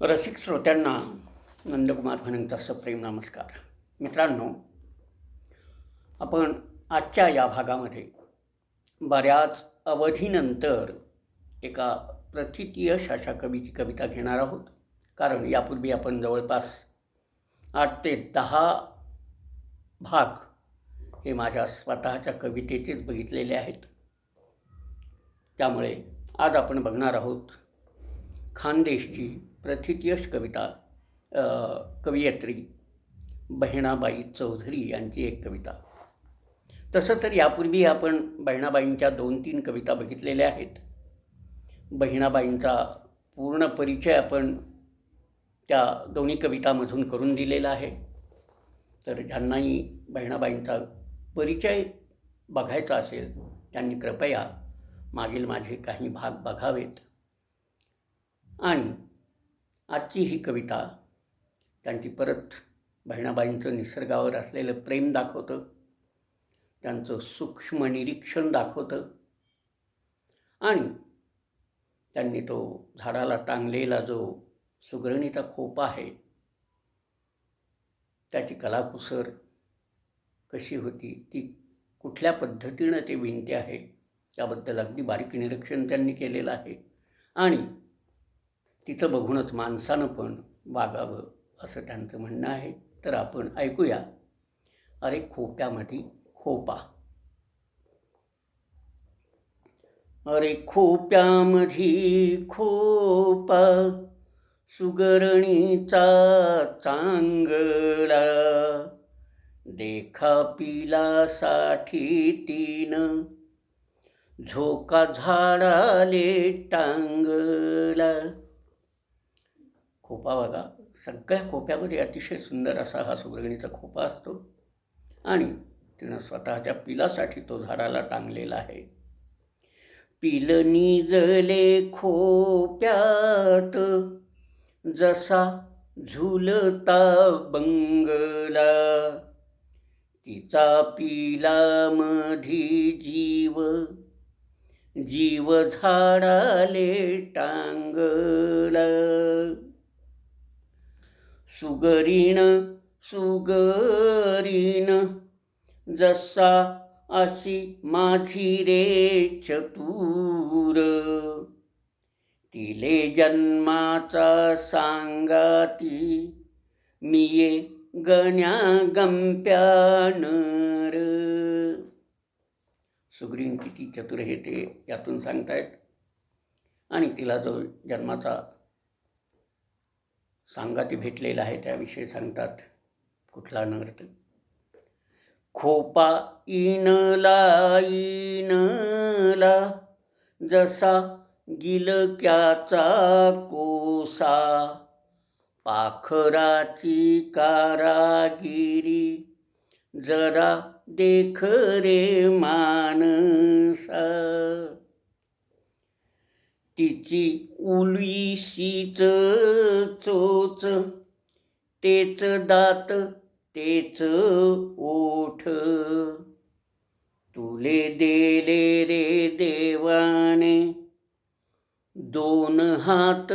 रसिक श्रोत्यांना नंदकुमार फणंगचा प्रेम नमस्कार. मित्रांनो आपण आजच्या या भागामध्ये बऱ्याच अवधीनंतर एका प्रथितयश अशा कवीची कविता घेणार आहोत. कारण यापूर्वी आपण जवळपास आठ ते दहा भाग हे माझ्या स्वतःच्या कवितेचेच बघितलेले आहेत. त्यामुळे आज आपण बघणार आहोत खानदेशची प्रथितयश कविता कवयित्री बहिणाबाई चौधरी यांची एक कविता. तसं तर यापूर्वी आपण बहिणाबाईंच्या दोन तीन कविता बघितलेल्या आहेत. बहिणाबाईंचा पूर्ण परिचय आपण त्या दोन्ही कवितामधून करून दिलेला आहे. तर ज्यांनाही बहिणाबाईंचा परिचय बघायचा असेल त्यांनी कृपया मागील माझे काही भाग बघावेत. आणि आजची ही कविता त्यांची परत बहिणाबाईंचं निसर्गावर असलेलं प्रेम दाखवतं. त्यांचं सूक्ष्म निरीक्षण दाखवतं. आणि त्यांनी तो झाडाला टांगलेला जो सुगरणीचा खोप आहे त्याची कलाकुसर कशी होती ती कुठल्या पद्धतीनं ते विणते आहे त्याबद्दल अगदी बारीक निरीक्षण त्यांनी केलेलं आहे. आणि तिथं बघूनच माणसानं पण वागावं असं त्यांचं म्हणणं आहे. तर आपण ऐकूया. अरे खोप्यामध्ये खोपा. अरे खोप्यामधी खोपा सुगरणीचा चांगला. देखा पिलासाठी तीन. झोका झाडाले टांगला. खोपा बघा. सगळ्या खोप्यामध्ये अतिशय सुंदर असा हा सुगरणीचा खोपा असतो. आणि तिनं स्वतःच्या पिलासाठी तो झाडाला टांगलेला आहे. पिल निजले खोप्यात जसा झुलता बंगला. तिचा पिला मधी जीव जीव झाडाले टांगला. सुगरीण सुगरीण जसा अशी माझी रे चतुर. तिले जन्माचा सांगाती मी ये गण्या गंप्यानर सुग्रीन किती चतुर हे ते यातून सांगतायत. आणि तिला जो जन्माचा सांगाती भेटलेला आहे त्याविषयी सांगतात कुठला नर्त खोपा इनला इनला जसा गिलक्याचा कोसा पाखराची कारागिरी जरा देख रे मानसा. तिची उलशीच चोच. तेच दात तेच ओठ. तुले देले रे देवाने. दोन हात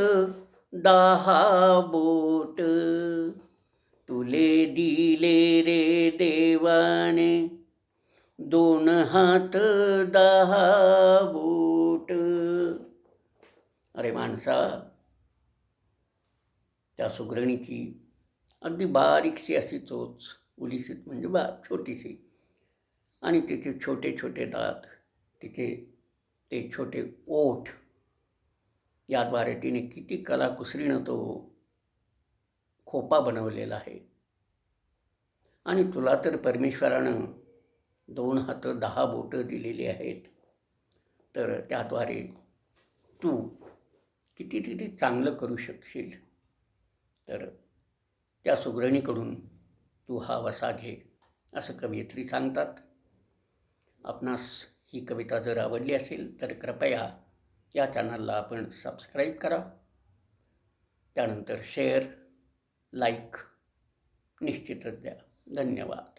दहा बोट. तुले दिले रे देवाने. दोन हात दहा बोट. अरे माणसा त्या सुगरणीची अगदी बारीकशी अशी चोच उलिसीत म्हणजे बा छोटीशी. आणि तिचे छोटे छोटे दात तिचे ते छोटे ओठ याद्वारे तिने किती कलाकुसरीनं तो खोपा बनवलेला आहे. आणि तुला तर परमेश्वरानं दोन हात दहा बोटं दिलेली आहेत. तर त्याद्वारे तू किती किती चांगलं करू शकशील. तर त्या सुगरणीकडून तू हा वसा घे असं कवयित्री सांगतात. आपणास ही कविता जर आवडली असेल तर कृपया या चॅनलला आपण सबस्क्राईब करा. त्यानंतर शेअर लाईक निश्चितच द्या. धन्यवाद.